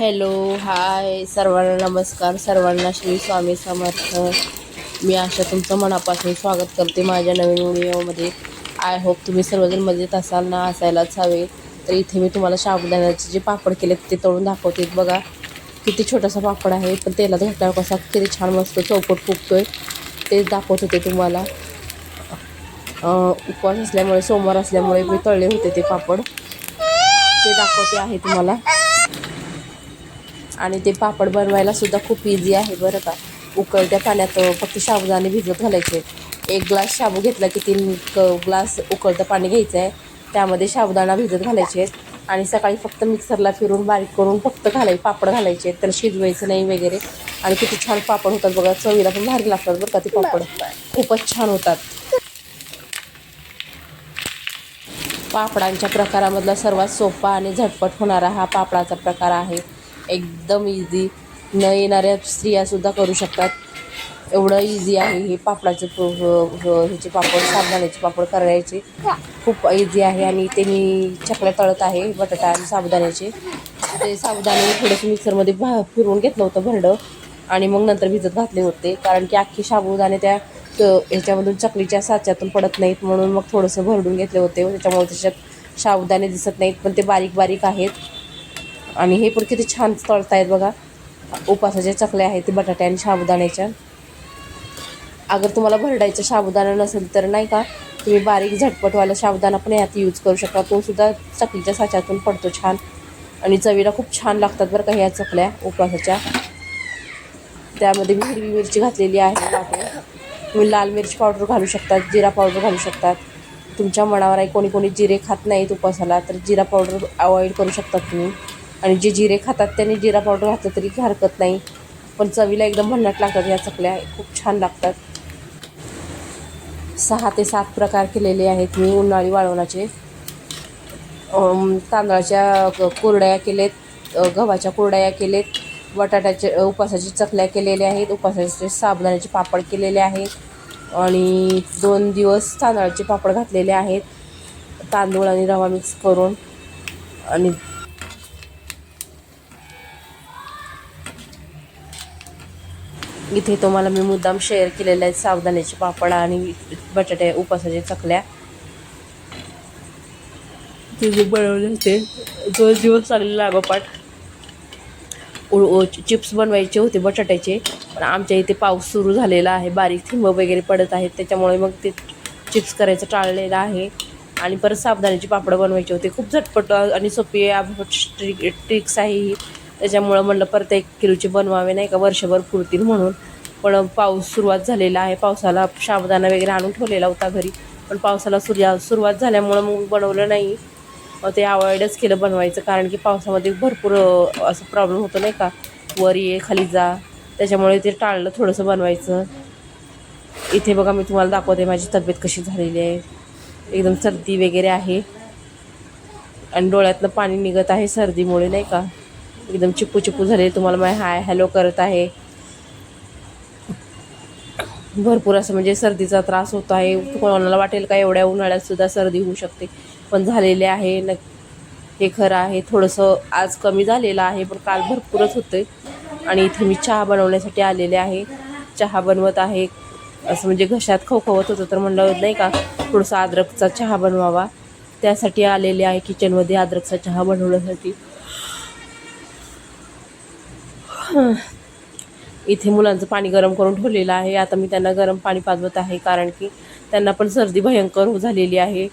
Hello hi सर्वांना नमस्कार सर्वांना श्री स्वामी समर्थ. मी आशा तुमचं मनापासून स्वागत करते माझ्या नवीन व्हिडिओमध्ये. आय होप तुम्ही सर्वजण मजेत असाल ना असायलाच हवे. तर इथे मी तुम्हाला साबुदाण्याचे जे पापड केले ते तळून दाखवते. बघा किती छोटासा पापड आहे पण तेलात घातल्यावर कसा किती छान मस्त चौकट फुगतो आहे तेच दाखवत होते तुम्हाला. उपवास असल्यामुळे सोमवार असल्यामुळे मी तळले होते ते पापड. ते दाखवते आहे तुम्हाला. आणि ते पापड बनवायला सुद्धा खूप इझी आहे बरं का. उकळत्या पाण्यात फक्त साबुदाणे भिजत घालायचे. एक ग्लास शाबू घेतला की तीन क ग्लास उकळतं पाणी घ्यायचं आहे त्यामध्ये साबुदाणा भिजत घालायचे. आणि सकाळी फक्त मिक्सरला फिरून बारीक करून फक्त घालाय पापड घालायचे. त्याला शिजवायचं नाही वगैरे. आणि किती छान पापड होतात बघा. चवीला पण भारी लागतात बरं का ते पापड. खूपच छान होतात. पापडांच्या प्रकारामधला सर्वात सोपा आणि झटपट होणारा हा पापडाचा प्रकार आहे. एकदम इझी न येणाऱ्या स्त्रियासुद्धा करू शकतात. एवढं इझी आहे. हे पापडाचे ह्याचे पापड साबुदाण्याचे पापड करायचे खूप इझी आहे. आणि ते मी चकल्या तळत आहे बटाटा आणि साबुदाण्याचे. ते साबुदाणे थोडंसं मिक्सरमध्ये भा फिरवून घेतलं होतं भरडं. आणि मग नंतर भिजत घातले होते. कारण की अख्खी साबुदाणे त्या ह्याच्यामधून चकलीच्या साच्यातून पडत नाहीत. म्हणून मग थोडंसं भरडून घेतले होते. त्याच्यामुळे त्याच्यात साबुदाणे दिसत नाहीत. पण ते बारीक बारीक आहेत. आणि हे पण किती छान तळतायत बघा. उपासाच्या चकल्या आहेत ते बटाटे आणि साबुदाण्याच्या. अगर तुम्हाला भरडायचं साबुदाणा नसेल तर नाही का तुम्ही बारीक झटपटवाला साबुदाणा पण यात यूज करू शकता. तो सुद्धा चकलीच्या साच्यातून पडतो छान. आणि चवीला खूप छान लागतात बरं का ह्या चकल्या उपवासाच्या त्यामध्ये मी हिरवी मिरची घातलेली आहे वाटून तुम्ही लाल मिरची पावडर घालू शकतात जिरा पावडर घालू शकतात. तुमच्या मनावर आहे कोणी कोणी जिरे खात नाहीत उपवासाला तर जिरा पावडर अवॉइड करू शकतात तुम्ही. आणि जे जिरे खातात त्यांनी जिरा पावडर घातलं तरी काही हरकत नाही. पण चवीला एकदम भन्नाट लागतात या चकल्या. खूप छान लागतात. सहा ते सात प्रकार केलेले आहेत मी उन्हाळी वाळवणाचे. तांदळाच्या कोरड्या केलेत गव्हाच्या कुरडया केलेत बटाट्याचे उपासाची चकल्या केलेल्या आहेत उपासाचे साबुदाण्याचे पापड केलेले आहेत आणि दोन दिवस तांदळाचे पापड घातलेले आहेत. तांदूळ आणि रवा मिक्स करून आणि इथे तुम्हाला मी मुद्दाम शेअर केलेले आहेत साबुदाण्याचे पापड आणि बटाटे उपासाचे चकल्या. ते जे बनवले होते दोन दिवस चाललेला लागोपाठ चिप्स बनवायचे होते बटाट्याचे पण आमच्या इथे पाऊस सुरू झालेला आहे बारीक थिंब वगैरे पडत आहेत त्याच्यामुळे मग ते चिप्स करायचं टाळलेलं आहे. आणि परत साबुदाण्याचे पापडं बनवायचे होते. खूप झटपट आणि सोपी ट्रिक ट्रिक्स आहे ही. त्याच्यामुळं म्हणलं परत एक किलोचे बनवावे नाही का वर्षभर पुरतील म्हणून. पण पाऊस सुरुवात झालेला आहे. पावसाला शाबदाना वगैरे आणून ठेवलेला होता घरी. पण पावसाला सुर्या सुरुवात झाल्यामुळं मग बनवलं नाही. मग ते अवॉइडच केलं बनवायचं. कारण की पावसामध्ये भरपूर असं प्रॉब्लेम होतो नाही का? वर ये खाली जा. त्याच्यामुळे ते टाळलं थोडंसं बनवायचं. इथे बघा मी तुम्हाला दाखवते माझी तब्येत कशी झालेली आहे. एकदम सर्दी वगैरे आहे. आणि डोळ्यातलं पाणी निघत आहे सर्दीमुळे नाही का? एकदम चिप्पू चिप्पू झाले. तुम्हाला माझ्या हाय हॅलो करत आहे. भरपूर असं म्हणजे सर्दीचा त्रास होतो आहे. कोणाला वाटेल का एवढ्या उन्हाळ्यात सुद्धा सर्दी होऊ शकते. पण झालेले आहे. न हे खरं आहे. थोडंसं आज कमी झालेलं आहे पण काल भरपूरच होते. आणि इथे मी चहा बनवण्यासाठी आलेले आहे. चहा बनवत आहे. असं म्हणजे घशात खवखवत होतं तर म्हणलं नाही का थोडंसं अद्रकचा चहा बनवावा. त्यासाठी आलेले आहे किचनमध्ये अद्रकचा चहा बनवण्यासाठी. इथे मुलांचं पाणी गरम करून ठेवलेलं आहे. आता मी त्यांना गरम पाणी पाजवत आहे कारण की त्यांना पण सर्दी भयंकर झालेली आहे.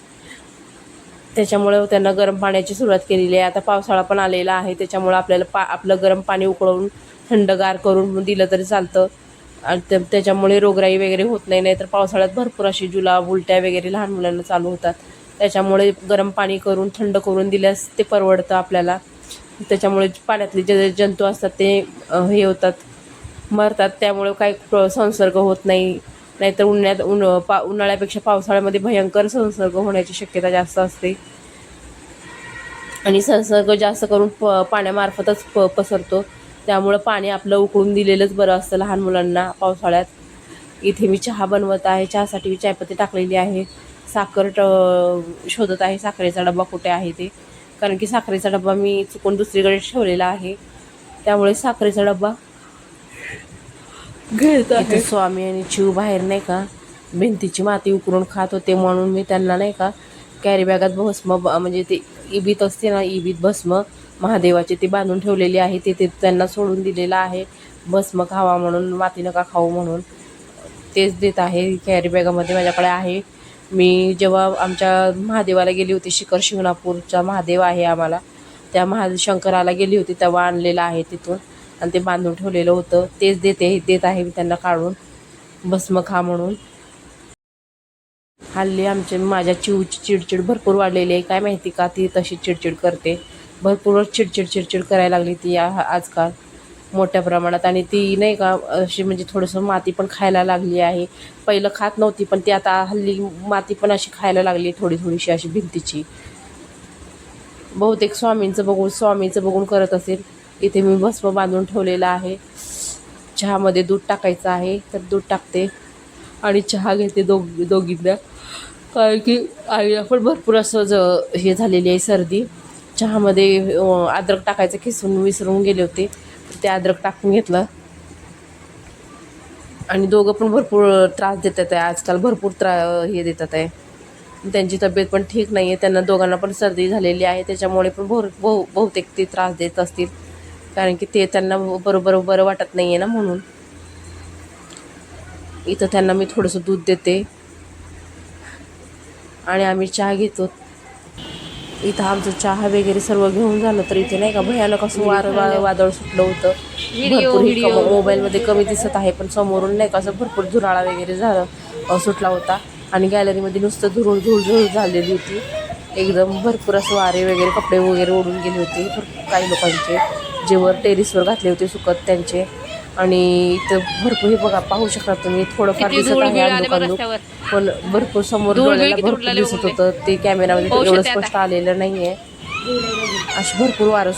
त्याच्यामुळे त्यांना गरम पाण्याची सुरुवात केलेली आहे. आता पावसाळा पण आलेला आहे. त्याच्यामुळं आपल्याला पा आपलं गरम पाणी उकळवून थंडगार करून दिलं तरी चालतं. आणि त्या- त्याच्यामुळे रोगराई वगैरे होत नाही. नाहीतर पावसाळ्यात भरपूर अशी जुलाब उलट्या वगैरे लहान मुलांना चालू होतात. त्याच्यामुळे गरम पाणी करून थंड करून दिल्यास ते परवडतं आपल्याला. त्याच्यामुळे पाण्यातले जे जंतू असतात ते हे होतात मरतात. त्यामुळे काही संसर्ग होत नाही. नाहीतर उन्हाळ्यात उन पा उन्हाळ्यापेक्षा पावसाळ्यामध्ये भयंकर संसर्ग होण्याची शक्यता जास्त असते. आणि संसर्ग जास्त करून प पाण्यामार्फतच प पसरतो. त्यामुळं पाणी आपलं उकळून दिलेलंच बरं असतं लहान मुलांना पावसाळ्यात. इथे मी चहा बनवत आहे. चहासाठी मी चायपत्ती टाकलेली आहे. साखर ट शोधत आहे. साखरेचा डबा कुठे आहे ते. कारण की साखरेचा डबा मी चुकून दुसरीकडे ठेवलेला आहे. त्यामुळे साखरेचा डब्बा घेत स्वामी आणि चिव बाहेर नाही का भिंतीची माती उकरून खात होते म्हणून मी त्यांना नाही का कॅरी बॅगात भस्म म्हणजे ते इबीत असते ना इबीत भस्म महादेवाचे ते बांधून ठेवलेले आहे. ते ते त्यांना सोडून दिलेलं आहे. भस्म खावा म्हणून माती नका खाऊ म्हणून तेच देत आहे. कॅरी बॅगामध्ये माझ्याकडे आहे. मी जेव्हा आमच्या महादेवाला गेली होती शिखर शिंगणापूरचा महादेव आहे आम्हाला. त्या महा शंकराला गेली होती तेव्हा आणलेलं आहे तिथून. आणि ते बांधून ठेवलेलं होतं. तेच देते देत आहे मी त्यांना काढून. भस्म खा म्हणून. हल्ली आमचे माझ्या चिवची चिडचिड भरपूर वाढलेली आहे. काय माहिती का ती तशी चिडचिड करते. भरपूर चिडचिड चिडचिड करायला लागली ती आ- आजकाल. मोठ्या प्रमाणात. आणि ती नाही का अशी म्हणजे थोडंसं माती पण खायला लागली आहे. पहिलं खात नव्हती पण ती आता हल्ली माती पण अशी खायला लागली थोडी थोडीशी अशी भिंतीची. बहुतेक स्वामींचं बघून स्वामींचं बघून करत असेल. इथे मी भस्म बांधून ठेवलेलं आहे. चहामध्ये दूध टाकायचं आहे तर दूध टाकते. आणि चहा घेते दोघ दोघींना. कारण की आईला पण भरपूर असं ज हे झालेली आहे सर्दी. चहामध्ये अद्रक टाकायचं खिसून विसरून गेले होते. ते अद्रक टाकून घेतलं. आणि दोघं पण भरपूर त्रास देतात आहे. आजकाल भरपूर त्रा हे देतात आहे. त्यांची तब्येत पण ठीक नाही आहे त्यांना दोघांना पण सर्दी झालेली आहे. त्याच्यामुळे पण भर बहु बहुतेक ते त्रास देत असतील. कारण की ते त्यांना बरोबर बरं वाटत नाही आहे ना म्हणून. इथं त्यांना मी थोडंसं दूध देते. आणि आम्ही चहा घेतो. इथं आमचं चहा वगैरे सर्व घेऊन झालं तर इथे नाही का भयानक असं वार वा- वादळ सुटलं होतं. भरपूर मोबाईलमध्ये कमी दिसत आहे पण समोरून नाही का असं भरपूर झुराळा वगैरे झालं सुटला होता. आणि गॅलरीमध्ये नुसतं धुरूळ धूळ धूळ झालेली होती. एकदम भरपूर असं वारे वगैरे कपडे वगैरे ओढून गेले होते. भरपूर काही लोकांचे. जे वर टेरिसवर घातले होते सुकत त्यांचे. आणि इथं भरपूर हे बघा पाहू शकता तुम्ही थोडंफार दिसत आहे. पण भरपूर समोर भरपूर दिसत. होतं ते कॅमेरामध्ये एवढं. स्पष्ट आलेलं नाहीये अशी भरपूर वारं सुट